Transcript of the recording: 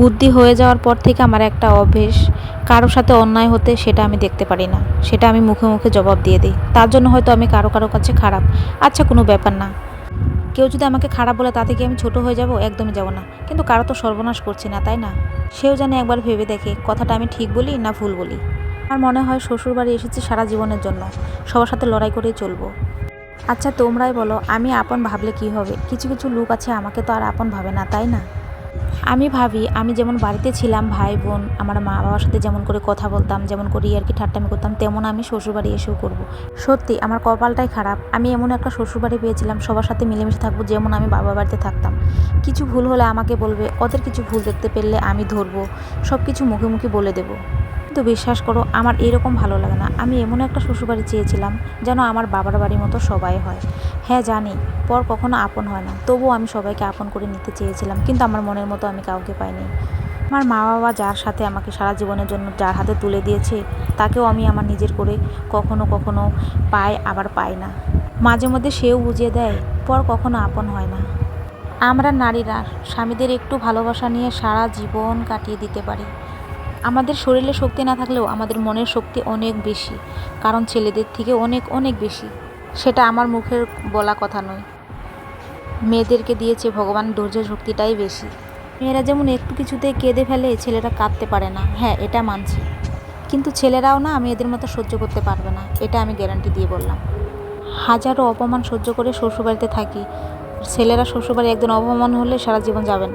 বুদ্ধি হয়ে যাওয়ার পর থেকে আমার একটা অভ্যেস। কারোর সাথে অন্যায় হতে সেটা আমি দেখতে পারি না। সেটা আমি মুখে মুখে জবাব দিয়ে দিই। তার জন্য হয়তো আমি কারও কারও কাছে খারাপ। আচ্ছা কোনো ব্যাপার না। কেউ যদি আমাকে খারাপ বলে তাতে কি আমি ছোট হয়ে যাব? একদমই যাব না। কিন্তু কারও তো সর্বনাশ করছি না, তাই না? সেও জানে একবার ভেবে দেখে, কথাটা আমি ঠিক বলি না ভুল বলি। আমার মনে হয় শ্বশুরবাড়ি এসেছি সারা জীবনের জন্য। সবার সাথে লড়াই করেই চলবো। আচ্ছা তোমরাই বলো, আমি আপন ভাবলে কি হবে? কিছু কিছু লোক আছে আমাকে তো আর আপন ভাবে না, তাই না? আমি ভাবি, আমি যেমন বাড়িতে ছিলাম, ভাই, বোন, আমার মা বাবার সাথে যেমন করে কথা বলতাম, যেমন করে আর কি ঠাট্টামি করতাম, তেমন আমি শ্বশুরবাড়ি এসেও করব। সত্যি, আমার কপালটাই খারাপ। আমি এমন একটা শ্বশুরবাড়ি পেয়েছিলাম, সবার সাথে মিলেমিশে থাকব, যেমন আমি বাবা বাড়িতে থাকতাম। কিছু ভুল হলে আমাকে বলবে, ওদের কিছু ভুল দেখতে পেলে আমি ধরবো সব কিছু মুখে মুখে বলে দেবো। কিন্তু বিশ্বাস করো, আমার এরকম ভালো লাগে না। আমি এমন একটা শ্বশুরবাড়ি চেয়েছিলাম যেন আমার বাবার বাড়ির মতো সবাই হয়। হ্যাঁ জানি, পর কখনো আপন হয় না। তবুও আমি সবাইকে আপন করে নিতে চেয়েছিলাম, কিন্তু আমার মনের মতো আমি কাউকে পাইনি। আমার মা বাবা যার সাথে আমাকে সারা জীবনের জন্য যার হাতে তুলে দিয়েছে, তাকেও আমি আমার নিজের করে কখনো কখনো পাই আবার পাই না। মাঝে মধ্যে সেও বুঝিয়ে দেয়, পর কখনো আপন হয় না। আমরা নারীরা স্বামীদের একটু ভালোবাসা নিয়ে সারা জীবন কাটিয়ে দিতে পারি। আমাদের শরীরে শক্তি না থাকলেও আমাদের মনের শক্তি অনেক বেশি, কারণ ছেলেদের থেকে অনেক অনেক বেশি। সেটা আমার মুখের বলা কথা নয়। মেয়েদেরকে দিয়েছে ভগবান ধৈর্য শক্তিটাই বেশি। মেয়েরা যেমন একটু কিছুতে কেঁদে ফেলে, ছেলেরা কাঁদতে পারে না। হ্যাঁ এটা মানছি। কিন্তু ছেলেরাও না মেয়েদের মতো সহ্য করতে পারবে না, এটা আমি গ্যারান্টি দিয়ে বললাম। হাজারো অপমান সহ্য করে শ্বশুরবাড়িতে থাকি। ছেলেরা শ্বশুরবাড়ি একদিন অপমান হলে সারা জীবন যাবে না।